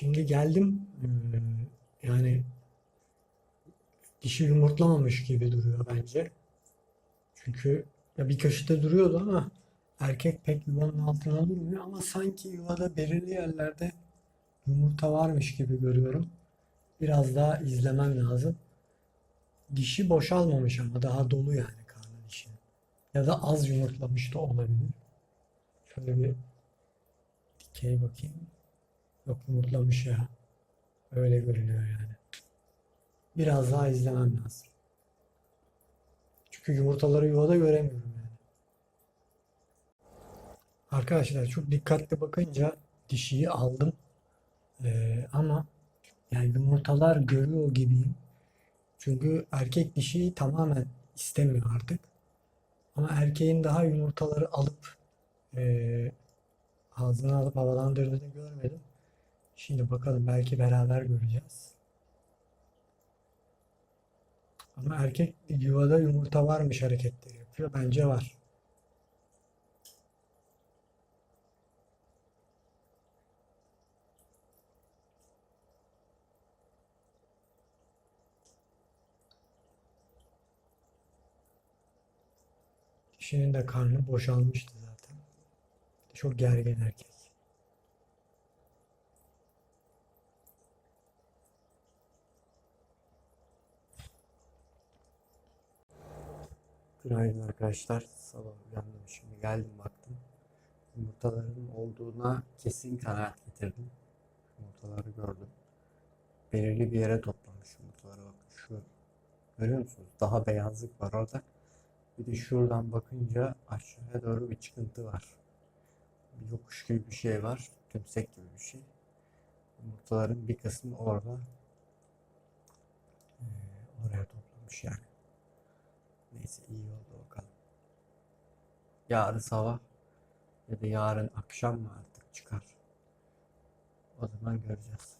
Şimdi geldim. Yani dişi yumurtlamamış gibi duruyor bence. Çünkü ya bir köşede duruyordu ama erkek pek yuvanın altına durmuyor ama sanki yuvada belirli yerlerde yumurta varmış gibi görüyorum. Biraz daha izlemem lazım. Dişi boşalmamış ama daha dolu yani karnı dişinin. Ya da az yumurtlamış da olabilir. Şöyle bir dikey bakayım. Yok yumurtlamış ya. Öyle görünüyor yani. Biraz daha izlemem lazım. Çünkü yumurtaları yuvada göremiyorum yani. Arkadaşlar çok dikkatli bakınca dişiyi aldım. Ee, ama yani yumurtalar görüyor gibiyim. Çünkü erkek dişiyi tamamen istemiyor artık. Ama erkeğin daha yumurtaları alıp eee ağzına alıp havalandırdığını görmedim. Şimdi bakalım belki beraber göreceğiz. Ama erkek yuvada yumurta varmış hareketleri yapıyor. Bence var. Dişinin de karnı boşalmıştı zaten. Çok gergin erkek. Günaydın arkadaşlar. Sabah uyandım şimdi geldim baktım. Yumurtaların olduğuna kesin kanaat getirdim. Yumurtaları gördüm. Belirli bir yere toplamış yumurtaları bakın şu. Görüyor musunuz? Daha beyazlık var orada. Bir de şuradan bakınca aşağıya doğru bir çıkıntı var. Bir yokuş gibi bir şey var. Tümsek gibi bir şey. Yumurtaların bir kısmı orada. Ee, oraya toplamış yani. Neyse iyi oldu bakalım. Yarın sabah ya da yarın akşam mı artık çıkar. O zaman göreceğiz.